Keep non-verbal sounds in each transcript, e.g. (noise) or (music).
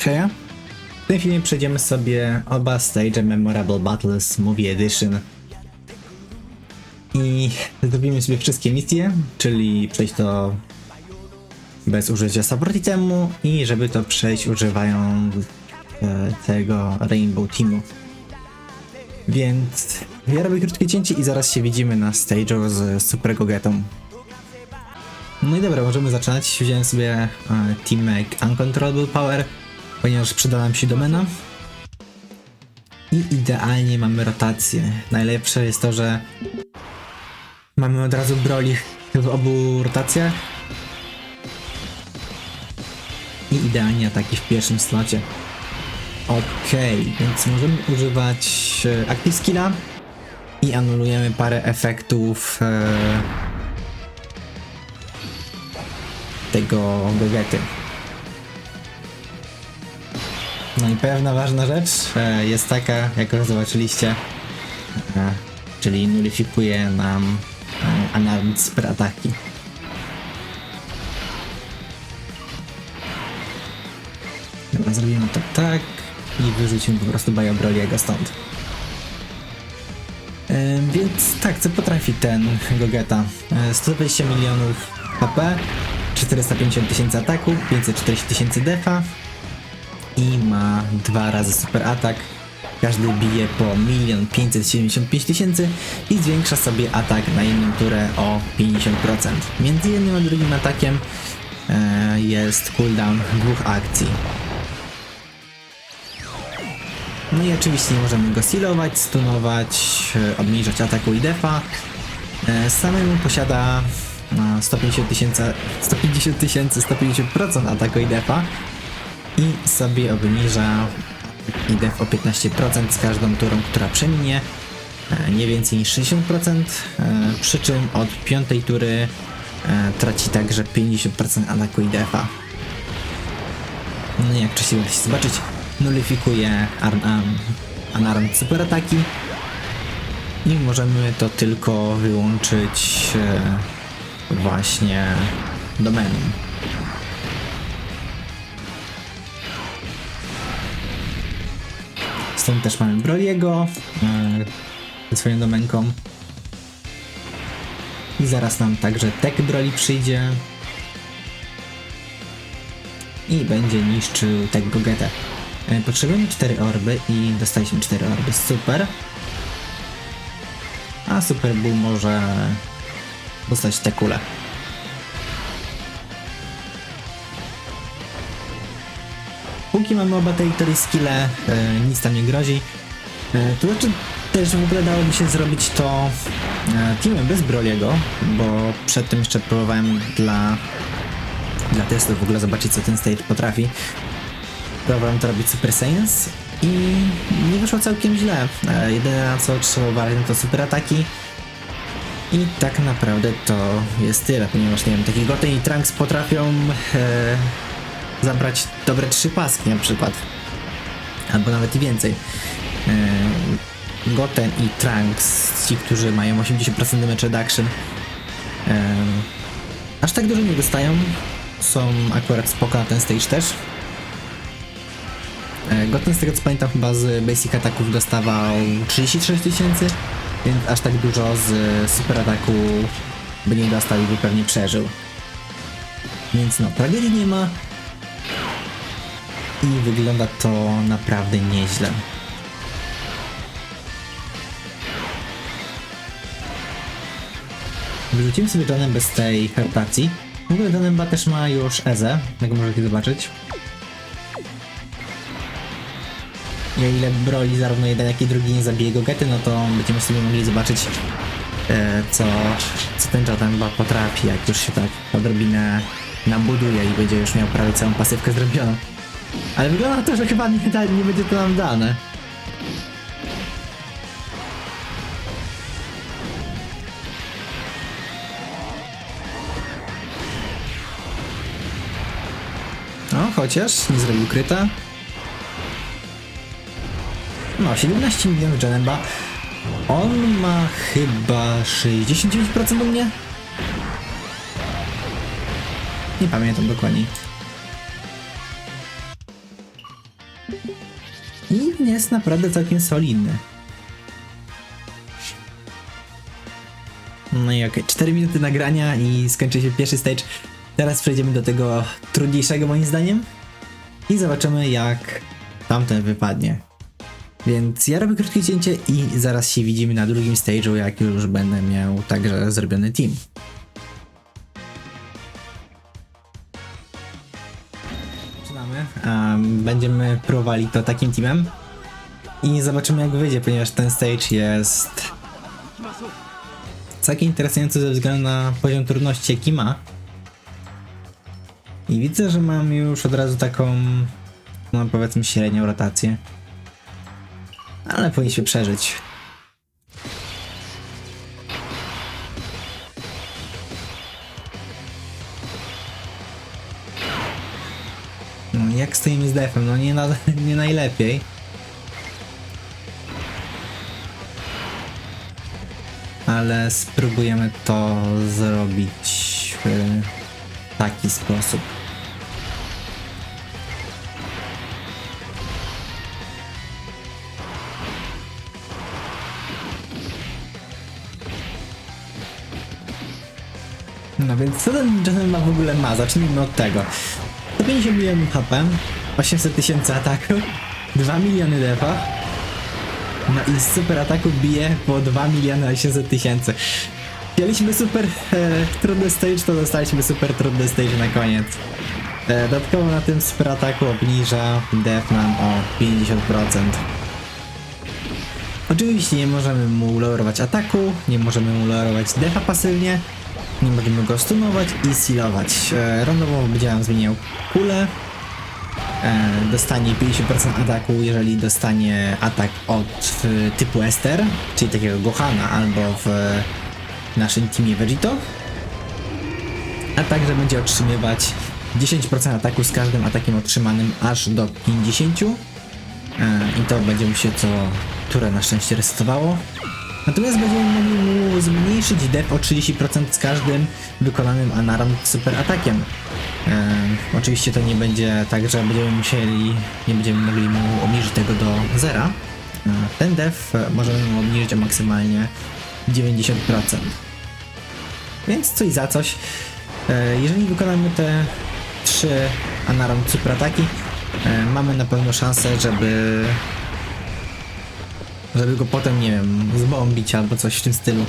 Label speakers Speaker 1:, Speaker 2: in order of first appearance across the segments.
Speaker 1: Heja. W tym filmie przejdziemy sobie oba stage Memorable Battles Movie Edition. I zrobimy sobie wszystkie misje, czyli przejść to bez użycia support itemu i żeby to przejść używając e, tego Rainbow Teamu. Więc ja robię krótkie cięcie i zaraz się widzimy na stage'u z Super Gogetą. No i dobra, możemy zaczynać. Wziąłem sobie e, teamek Uncontrollable Power, ponieważ przyda nam się domena. I idealnie mamy rotację. Najlepsze jest to, że mamy od razu broli w obu rotacjach. I idealnie ataki w pierwszym slocie. Okej, więc możemy używać e, Active Skilla i anulujemy parę efektów e, tego Gogety. No i pewna ważna rzecz e, jest taka, jak już zobaczyliście, e, czyli nullifikuje nam e, Super ataki. Dobra, zrobimy to tak i wyrzucimy po prostu Biobroliego stąd. E, Więc tak, co potrafi ten Gogeta? E, 120 milionów HP, 450 tysięcy ataku, 540 tysięcy defa i ma dwa razy super atak. Każdy bije po 1 575 tysięcy i zwiększa sobie atak na jedną turę o 50%. Między jednym a drugim atakiem e, jest cooldown dwóch akcji. No i oczywiście możemy go sealować, stunować, e, obniżać ataku i defa. E, Samemu posiada e, 150 tysięcy, 150 tysięcy, 150% ataku i defa i sobie obniża i def o 15% z każdą turą, która przeminie. E, Nie więcej niż 60%, e, przy czym od piątej tury e, traci także 50% ataku i defa. No jak wcześniej mogliście zobaczyć, um, unarmed super ataki i możemy to tylko wyłączyć właśnie domeną. Stąd też mamy Broliego e, ze swoją domenką. I zaraz nam także Tek Broli przyjdzie. I będzie niszczył Tek Gogetę. E, Potrzebujemy 4 orby i dostaliśmy 4 orby. Super. A Super Bull może dostać te kule. Póki mamy oba territory skille, e, nic tam nie grozi. E, to znaczy też w ogóle dałoby się zrobić to e, teamem bez Broliego, bo przed tym jeszcze próbowałem dla, dla testu w ogóle zobaczyć co ten stage potrafi. Próbowałem to robić Super Science i nie wyszło całkiem źle. E, jedyne co trzeba uważać to super ataki. I tak naprawdę to jest tyle, ponieważ nie wiem, taki Goten i Trunks potrafią e, zabrać dobre trzy paski na przykład. Albo nawet i więcej. E, Goten i Trunks, ci, którzy mają 80% damage reduction, e, aż tak dużo nie dostają. Są akurat spoko na ten stage też. E, Goten z tego co pamiętam chyba z basic ataków dostawał 36 tysięcy, więc aż tak dużo z super ataku by nie dostał i by pewnie przeżył. Więc no, tragedii nie ma i wygląda to naprawdę nieźle. Wyrzucimy sobie Johnem bez tej hertacji. W ogóle Jonemba też ma już Eze, jak możecie zobaczyć. I o ile broli zarówno jeden jak i drugi nie zabije Gogety, no to będziemy sobie mogli zobaczyć e, co, co ten Jotemba potrafi, jak już się tak odrobinę nabuduje i będzie już miał prawie całą pasywkę zrobioną. Ale wygląda na to, że chyba nie, nie będzie to nam dane. No, chociaż nie zrobił kryta. No, 17 milionów Janemba. On ma chyba 69% u mnie? Nie pamiętam dokładnie. Jest naprawdę całkiem solidny. No i okej, 4 minuty nagrania i skończy się pierwszy stage. Teraz przejdziemy do tego trudniejszego moim zdaniem i zobaczymy jak tamten wypadnie. Więc ja robię krótkie cięcie i zaraz się widzimy na drugim stage'u, jak już będę miał także zrobiony team. Zaczynamy. Um, będziemy próbowali to takim teamem i zobaczymy jak wyjdzie, ponieważ ten stage jest całkiem interesujący ze względu na poziom trudności jaki ma. I widzę, że mam już od razu taką, no powiedzmy średnią rotację. Ale powinniśmy przeżyć. No, jak z defem? No nie, na, (laughs) nie najlepiej. Ale spróbujemy to zrobić w taki sposób. No więc co ten Johnson ma w ogóle ma? Zacznijmy od tego. 150 milionów HP, 800 tysięcy ataku, 2 miliony defa. No i z super ataku bije po 2 miliony 800 tysięcy. Chcieliśmy super e, trudny stage, to dostaliśmy super trudny stage na koniec. E, dodatkowo na tym super ataku obniża def nam o 50%. Oczywiście nie możemy mu lorować ataku, nie możemy mu lorować defa pasywnie, nie możemy go stunować i sealować. E, randomowo będzie nam zmieniał kulę. E, dostanie 50% ataku, jeżeli dostanie atak od e, typu Ester, czyli takiego Gohana, albo w naszym teamie Vegito. A także będzie otrzymywać 10% ataku z każdym atakiem otrzymanym aż do 50. E, I to będzie mu się co turę na szczęście resetowało. Natomiast będziemy mogli mu zmniejszyć def o 30% z każdym wykonanym Anaram super atakiem. E, oczywiście to nie będzie tak, że będziemy musieli, nie będziemy mogli mu obniżyć tego do zera. E, ten def e, możemy mu obniżyć o maksymalnie 90%. Więc coś za coś. E, jeżeli wykonamy te trzy Anaram super ataki, mamy na pewno szansę, żeby żeby go potem, nie wiem, zbombić albo coś w tym stylu.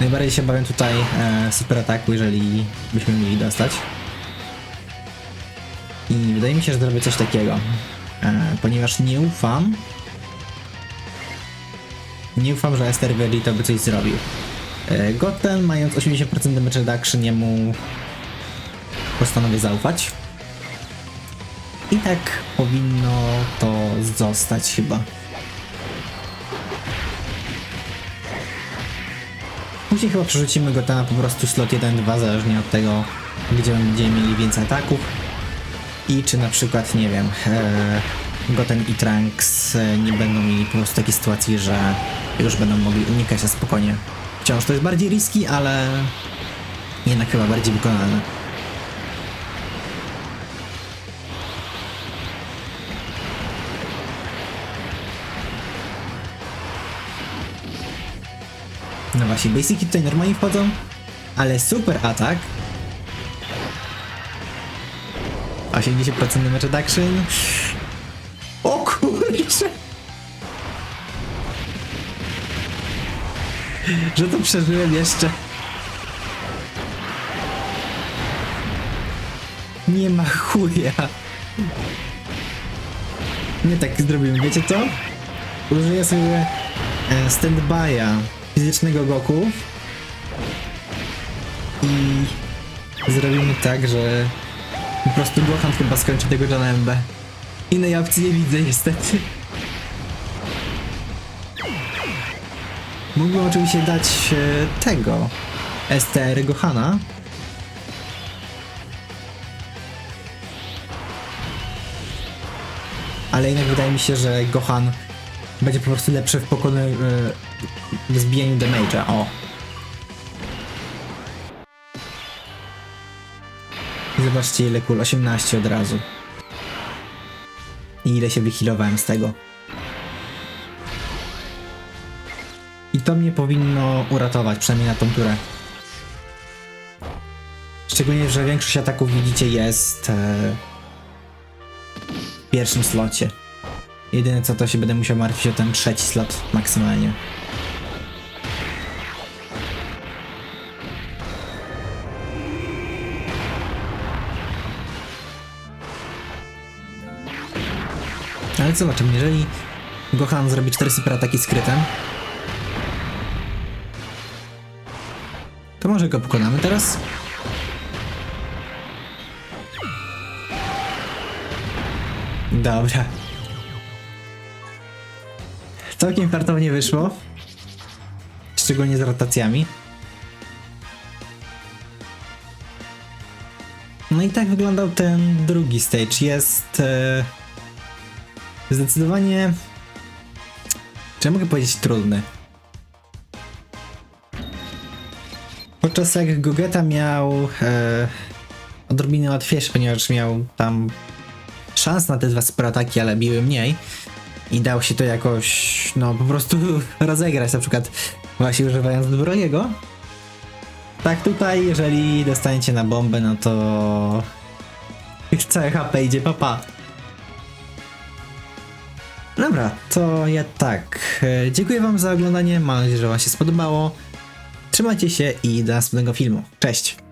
Speaker 1: Najbardziej się bawię tutaj e, super ataku, jeżeli byśmy mieli dostać. I wydaje mi się, że zrobię coś takiego. E, ponieważ nie ufam. Nie ufam, że Ester Vegeta by coś zrobił. E, Goten, mając 80% damage reduction, jemu postanowię zaufać. I tak powinno to zostać chyba. Później chyba przerzucimy go tam po prostu slot 1-2, zależnie od tego, gdzie będziemy mieli więcej ataków. I czy na przykład, nie wiem, e, Goten i Trunks e, nie będą mieli po prostu takiej sytuacji, że już będą mogli unikać na spokojnie. Wciąż to jest bardziej riski, ale jednak chyba bardziej wykonalne. No właśnie, basiki tutaj normalnie wchodzą, ale super atak. 80% damage reduction. O kurczę! Że to przeżyłem jeszcze. Nie ma chuja. Nie tak zrobimy, wiecie co? Użyję sobie e, stand-by'a fizycznego Goku i zrobimy tak, że po prostu Gohan chyba skończy tego Johna MB. Innej opcji nie widzę niestety. Mógłbym oczywiście dać e, tego STR Gohana. Ale jednak wydaje mi się, że Gohan będzie po prostu lepszy w pokony w zbijaniu damage'a. O. I zobaczcie ile kul, 18 od razu. i ile się wychilowałem z tego. I to mnie powinno uratować, przynajmniej na tą turę. Szczególnie, że większość ataków widzicie jest e, w pierwszym slocie. Jedyne co to się będę musiał martwić o ten trzeci slot maksymalnie. Ale zobaczymy, jeżeli Gohan zrobi 4 super ataki skrytem, to może go pokonamy teraz? Dobra. Całkiem fartownie wyszło. Szczególnie z rotacjami. No i tak wyglądał ten drugi stage. Jest e, zdecydowanie. Czy ja mogę powiedzieć trudny? Podczas jak Gogeta miał e, odrobinę łatwiejsze, ponieważ miał tam szans na te dwa superataki, ale biły mniej i dało się to jakoś, no po prostu (laughs) rozegrać, na przykład właśnie używając Broniego. Tak tutaj, jeżeli dostaniecie na bombę, no to całe HP idzie papa. Dobra, to ja tak. e, Dziękuję wam za oglądanie, mam nadzieję, że wam się spodobało. Trzymajcie się i do następnego filmu. Cześć!